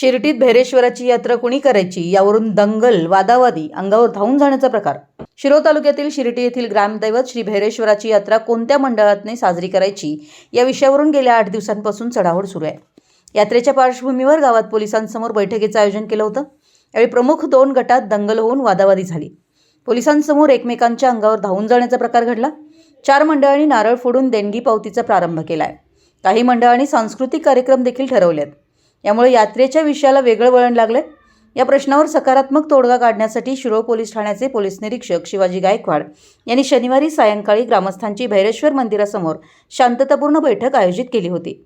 शिर्टीत भैरेश्वराची यात्रा कुणी करायची? यावरून दंगल वादावादी अंगावर धावून जाण्याचा प्रकार. शिरोळ तालुक्यातील शिर्टी येथील ग्रामदैवत श्री भैरेश्वराची यात्रा कोणत्या मंडळातने साजरी करायची? या विषयावरून गेल्या आठ दिवसांपासून चढावड सुरू आहे. यात्रेच्या पार्श्वभूमीवर गावात पोलिसांसमोर बैठकीचं आयोजन केलं होतं. यावेळी प्रमुख दोन गटात दंगल होऊन वादावादी झाली. पोलिसांसमोर एकमेकांच्या अंगावर धावून जाण्याचा प्रकार घडला. चार मंडळांनी नारळ फोडून देणगी पावतीचा प्रारंभ केला आहे काही मंडळांनी सांस्कृतिक कार्यक्रम देखील ठरवलेत. यामुळे यात्रेच्या विषयाला वेगळं वळण लागलंय. या प्रश्नावर सकारात्मक तोडगा काढण्यासाठी शिरोळ पोलीस ठाण्याचे पोलीस निरीक्षक शिवाजी गायकवाड यांनी शनिवारी सायंकाळी ग्रामस्थांची भैरेश्वर मंदिरासमोर शांततापूर्ण बैठक आयोजित केली होती.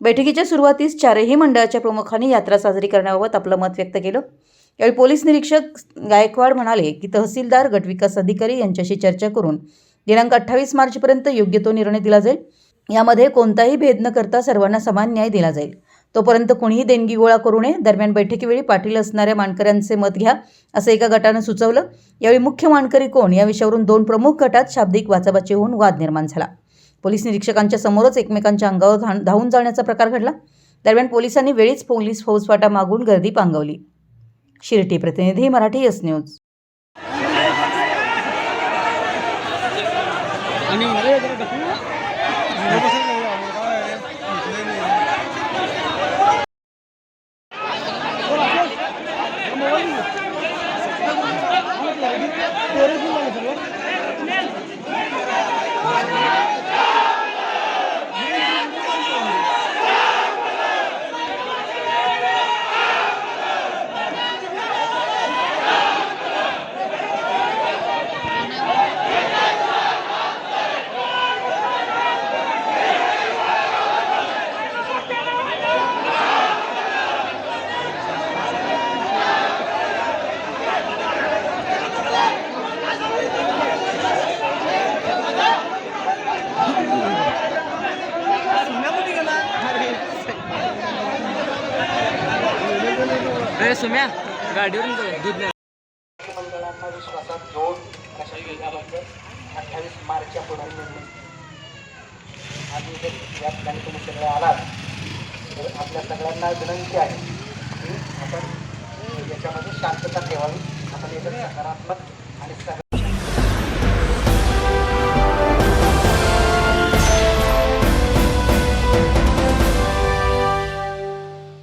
बैठकीच्या सुरुवातीस चारही मंडळाच्या प्रमुखांनी यात्रा साजरी करण्याबाबत आपलं मत व्यक्त केलं. यावेळी पोलीस निरीक्षक गायकवाड म्हणाले की तहसीलदार गटविकास अधिकारी यांच्याशी चर्चा करून दिनांक अठ्ठावीस मार्चपर्यंत योग्य तो निर्णय दिला जाईल. यामध्ये कोणताही भेद न करता सर्वांना समान न्याय दिला जाईल. तोपर्यंत कोणीही देणगी गोळा करू नये. दरम्यान बैठकीवेळी पाटील असणाऱ्या मानकऱ्यांचे मत घ्या असं एका गटानं सुचवलं. यावेळी मुख्य मानकरी कोण? या विषयावरून दोन प्रमुख गटात शाब्दिक वाचाबाची होऊन वाद निर्माण झाला. पोलीस निरीक्षकांच्या समोरच एकमेकांच्या अंगावर धावून जाण्याचा प्रकार घडला. दरम्यान पोलिसांनी वेळीच पोलीस फौजफाटा मागून गर्दी पांगवली. शिर्टी प्रतिनिधी मराठी एस न्यूज. आणि Agora अरे सुम्या. गाडीवरून जाऊ दूध नाही. मंडळांना विश्वासात घेऊन अशा योजनाबद्ध अठ्ठावीस मार्चच्या पुढे निर्णय आणि जर या ठिकाणी तुम्ही सगळे आलात तर आपल्या सगळ्यांना विनंती आहे की आपण याच्यामध्ये शांतता ठेवावी. आपण याच्यात सकारात्मक आणि सगळ्या